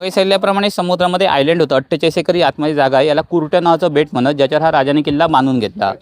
सैल्याप्रमाणे समुद्रामध्ये आयलंड होतं. अठ्ठेचाळीस एकरी आतमध्ये जागा आहे. याला कुरट्या नावाचं बेट म्हणत ज्याच्यावर हा राजाने किल्ला बांधून घेतला.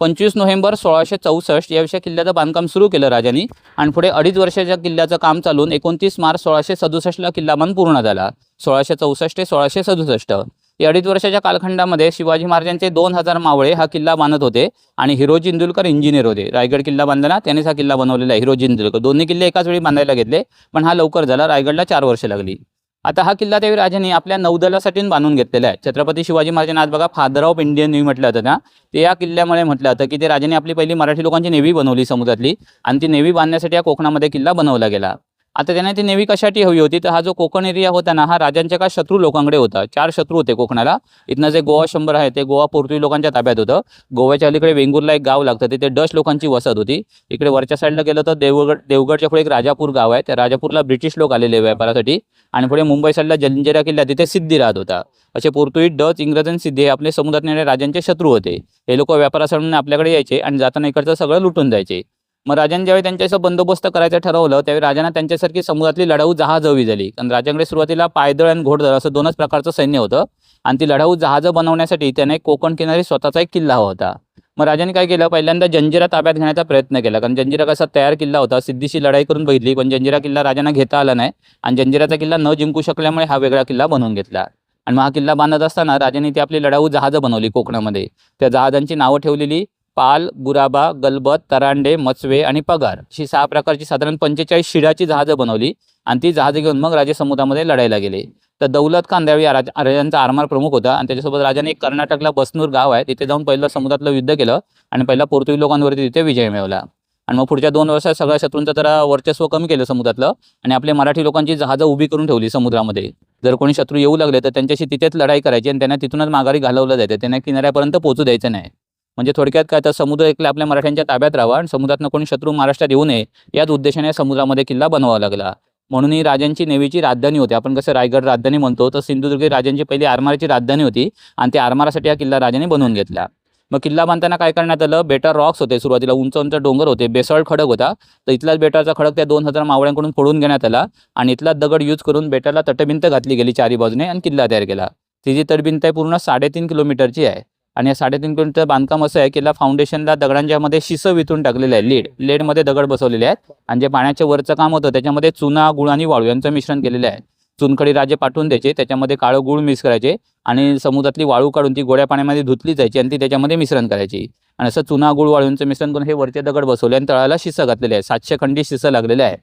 पंचवीस नोव्हेंबर सोळाशे चौसष्ट याविषयी किल्ल्याचं बांधकाम सुरू केलं राजांनी आणि पुढे अडीच वर्षाच्या किल्ल्याचं काम चालून एकोणतीस मार्च सोळाशे सदुसष्टला किल्ला बांध पूर्ण झाला. सोळाशे चौसष्ट ते सोळाशे सदुसष्ट. या अडीच वर्षाच्या कालखंडामध्ये शिवाजी महाराजांचे दोन हजार मावळे हा किल्ला बांधत होते आणि हिरो जिंदुलकर इंजिनियर होते. रायगड किल्ला बांधला त्यानेच हा किल्ला बनवलेला आहे. हिरो जिंदुलकर. दोन्ही किल्ले एकाच वेळी बांधायला घेतले पण हा लवकर झाला. रायगडला चार वर्ष लागली. आता हा किल्ला त्यावेळी राजांनी आपल्या नौदलासाठी बांधून घेतलेला आहे. छत्रपती शिवाजी महाराजांना आज बघा फादर ऑफ इंडियन नेव्ही म्हटलं होतं ना. ते या किल्ल्यामुळे म्हटलं होतं की ते राजाने आपली पहिली मराठी लोकांची नेव्ही बनवली समुद्रातली आणि ती नेव्ही बांधण्यासाठी या कोकणामध्ये किल्ला बनवला गेला. आता त्यांना ती नेव्ही कशासाठी हवी होती? तर हा जो कोकण एरिया होता ना हा राजांच्या का शत्रू लोकांकडे होता. चार शत्रू होते कोकणाला. इथनं जे गोवा शंभर आहे ते गोवा पोर्तुगीज लोकांच्या ताब्यात होतं. गोव्याच्या अलीकडे वेंगुर्ला एक गाव लागतं तिथे डच लोकांची वसत होती. इकडे वरच्या साईडला गेलं तर देवगड देवगडच्या पुढे एक राजापूर गाव आहे. त्या राजापूरला ब्रिटिश लोक आलेले व्यापारासाठी. आणि पुढे मुंबई साईडला जंजिरा किल्ला तिथे सिद्धी राहत होता. असे पोर्तुगीज डच इंग्रज आणि सिद्धी हे आपले समुद्रात नेणारे राजांचे शत्रू होते. हे लोक व्यापारासाठी आपल्याकडे यायचे आणि जाताना इकडचं सगळं लुटून जायचे. मग राजाने ज्यावेळी त्यांच्याचं बंदोबस्त करायचं ठरवलं त्यावेळी राजांना त्यांच्यासारखी समुद्रातली लढाऊ जहाज हवी झाली. कारण राजांकडे सुरुवातीला पायदळ आणि घोडदळ असं दोनच प्रकारचं सैन्य होतं. आणि ती लढाऊ जहाजं बनवण्यासाठी त्याने एक कोकण किनारी स्वतःचा एक किल्ला हवा होता. मग राजाने काय केलं? पहिल्यांदा जंजिरा ताब्यात घेण्याचा प्रयत्न केला. कारण जंजिरा कसा तयार किल्ला होता सिद्धीशी लढाई करून बघितली. पण जंजिरा किल्ला राजांना घेता आला नाही. आणि जंजिराचा किल्ला न जिंकू शकल्यामुळे हा वेगळा किल्ला बनवून घेतला. आणि मग हा किल्ला बांधत असताना राजांनी ती आपली लढाऊ जहाजं बनवली कोकणामध्ये. त्या जहाजांची नावं ठेवलेली पाल गुराबा गलबत तरांडे मचवे आणि पगार. अशी सहा प्रकारची साधारण पंचेचाळीस शिडाची जहाजं बनवली आणि ती जहाजं घेऊन मग राजे समुद्रामध्ये लढायला गेले. तर दौलत खान या राज राजांचा आरमार प्रमुख होता आणि त्याच्यासोबत राजाने एक कर्नाटकला बसनूर गाव आहे. तिथे जाऊन पहिलं समुद्रातलं युद्ध केलं आणि पहिला पोर्तुगीज लोकांवरती तिथे विजय मिळवला. आणि मग पुढच्या दोन वर्षात सगळ्या शत्रूंचं जरा वर्चस्व कमी केलं समुद्रातलं आणि आपले मराठी लोकांची जहाजं उभी करून ठेवली समुद्रामध्ये. जर कोणी शत्रू येऊ लागले तर त्यांच्याशी तिथेच लढाई करायची आणि त्यांना तिथूनच माघारी घालवलं जायचं. त्यांना किनाऱ्यापर्यंत पोहोचू द्यायचं नाही. म्हणजे थोडक्यात काय तर समुद्र एकला आपल्या मराठ्यांच्या ताब्यात राहावा आणि समुद्रातनं कोणी शत्रू महाराष्ट्रात येऊ नये याच उद्देशाने समुद्रामध्ये किल्ला बनवावा लागला. म्हणून ही राजांची नेवीची राजधानी होती. आपण कसं रायगड राजधानी म्हणतो तर सिंधुदुर्ग राजांची पहिली आरमाराची राजधानी होती आणि त्या आरमारासाठी हा किल्ला राजाने बनवून घेतला. मग किल्ला बांधताना काय करण्यात आलं? बेटर रॉक्स होते सुरुवातीला उंच उंच डोंगर होते बेसॉल्ट खडक होता. तर इथलाच बेटाचा खडक त्या दोन हजार मावळ्यांकडून फोडून घेण्यात आला आणि इथला दगड यूज करून बेटाला तटभिंत घातली गेली चारी बाजूने आणि किल्ला तयार केला. तिची तटभिंत आहे पूर्ण साडेतीन किलोमीटरची आहे. आणि या साडेतीन किलोमीटर बांधकाम असं आहे की ला फाउंडेशनला दगडांच्यामध्ये शिसं विथून टाकलेलं आहे. लेड लेडमध्ये दगड बसवलेले आहेत. आणि जे पाण्याच्या वरचं काम होतं त्याच्यामध्ये चुना गुळ आणि वाळू यांचं मिश्रण केलेलं आहे. चुनखडी राजे पाठवून द्यायचे त्याच्यामध्ये काळं गुळ मिक्स करायचे आणि समुद्रातली वाळू काढून ती गोड्या पाण्यामध्ये धुतली जायची आणि ती त्याच्यामध्ये मिश्रण करायची. आणि असं चुना गुळ वाळूंचं मिश्रण करून हे वरचे दगड बसवले आणि तळाला शिसं घातलेले आहे सातशे खंडी शिसं लागलेले आहे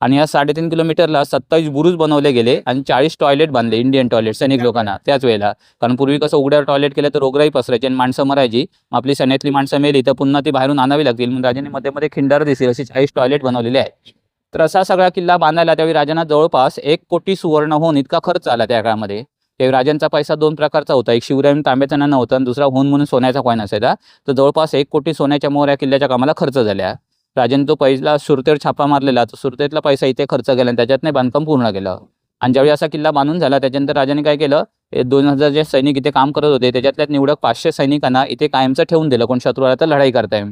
आणि या साडेतीन किलोमीटरला सत्तावीस बुरुज बनवले गेले आणि चाळीस टॉयलेट बांधले इंडियन टॉयलेट सैनिक लोकांना त्याच वेळेला. कारण पूर्वी कसं उघड्यावर टॉयलेट केलं तर रोगराई पसरायची आणि माणसं मरायची. मग आपली सैन्यातली माणसं मेली तर पुन्हा ती बाहेरून आणावी लागतील. म्हणून राजाने मध्ये मध्ये खिंडार दिसेल अशी चाळीस टॉयलेट बनवलेले आहे. तर असा सगळा किल्ला बांधायला त्यावेळी राजांना जवळपास एक कोटी सुवर्ण होऊन इतका खर्च आला त्या काळामध्ये. त्यावेळी राजांचा पैसा दोन प्रकारचा होता. एक शिवराय तांब्याचा नाणं होता आणि दुसरा होऊन म्हणून सोन्याचा कॉईन असायचा. तर जवळपास एक कोटी सोन्याच्या मोहऱ्या किल्ल्याच्या कामाला खर्च झाल्या. राजन तो पहिला सुरतेवर छापा मारलेला तो सुरतेतला पैसा इथे खर्च केला आणि त्याच्यात नाही बांधकाम पूर्ण केलं. आणि ज्यावेळी असा किल्ला बांधून झाला त्याच्यानंतर राजाने काय केलं हे दोन हजार जे सैनिक इथे काम करत होते त्याच्यातल्या निवडक पाचशे सैनिकांना इथे कायमचं ठेवून दिलं कोण शत्रूला तर लढाई करताय.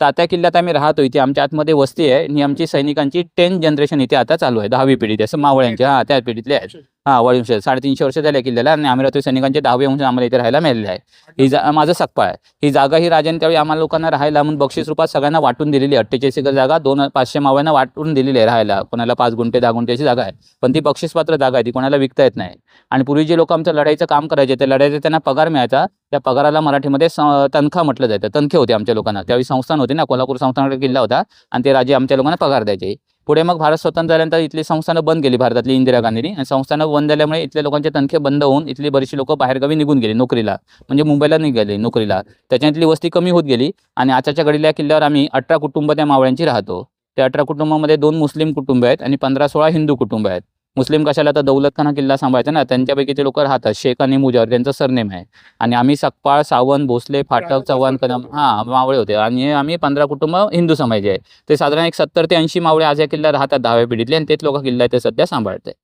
तात्या किल्ल्यात आम्ही राहतो इथे आमच्या आतमध्ये वस्ती आहे आणि आमची सैनिकांची टेन जनरेशन इथे आता चालू आहे दहावी पिढी असं मावळ्यांची हा त्या पिढीतले आहेत. हा वळीवंश साडेतीनशे वर्ष झाले किल्ल्याला आणि आम्ही सैनिकांचे दहावे अंश आम्हाला इथे राहायला मिळालेले आहे. ही जा माझं सकपा आहे. ही जागा ही राजाने त्यावेळी आम्हाला लोकांना राहायला म्हणून बक्षीस रूपात सगळ्यांना वाटून दिलेली अठ्ठेचाळीस एकर जागा दोन पाचशे मावळ्यांना वाटून दिलेली आहे राहायला. कोणाला पाच गुंठे दहा गुंठ्याची जागा आहे. पण ती बक्षीसपात्र जागा आहे ती कोणाला विकता येत नाही. आणि पूर्वी जे लोक आमचं लढाईचं काम करायचे ते लढाईचा त्यांना पगार मिळायचा. त्या पगाराला मराठीमध्ये तनखा म्हटलं जायचं. तनखे होते आमच्या लोकांना. त्यावेळी संस्थान होते ना कोल्हापूर संस्थानाकडे किल्ला होता. आणि ते राजे आमच्या लोकांना पगार द्यायचे. पुढे मग भारत स्वतंत्र झाल्यानंतर इथली संस्थानं बंद केली भारतातली इंदिरा गांधीनी. आणि संस्थानं बंद झाल्यामुळे इथल्या लोकांचे तनखे बंद होऊन इथली बरीचशी लोक बाहेरगावी निघून गेली नोकरीला. म्हणजे मुंबईला निघाली नोकरीला. त्याच्यातली वस्ती कमी होत गेली आणि आताच्या घडीला किल्ल्यावर आम्ही अठरा कुटुंब त्या मावळ्यांची राहतो. त्या अठरा कुटुंबामध्ये दोन मुस्लिम कुटुंब आहेत आणि पंधरा सोळा हिंदू कुटुंब आहेत. मुस्लिम कशाला तर दौलत खान किल्ला सांभाळायचा ना त्यांच्यापैकी ते लोक राहतात. शेख आणि मुजावर त्यांचं सरनेम आहे. आणि आम्ही सकपाळ सावंत भोसले फाटक चव्हाण कदम हां मावळे होते. आणि आम्ही पंधरा कुटुंब हिंदू समाजाचे. आहे ते साधारण एक सत्तर ते ऐंशी मावळे आज या किल्ला राहतात दहाव्या पिढीतले. आणि तेच लोक किल्ला ते सध्या सांभाळते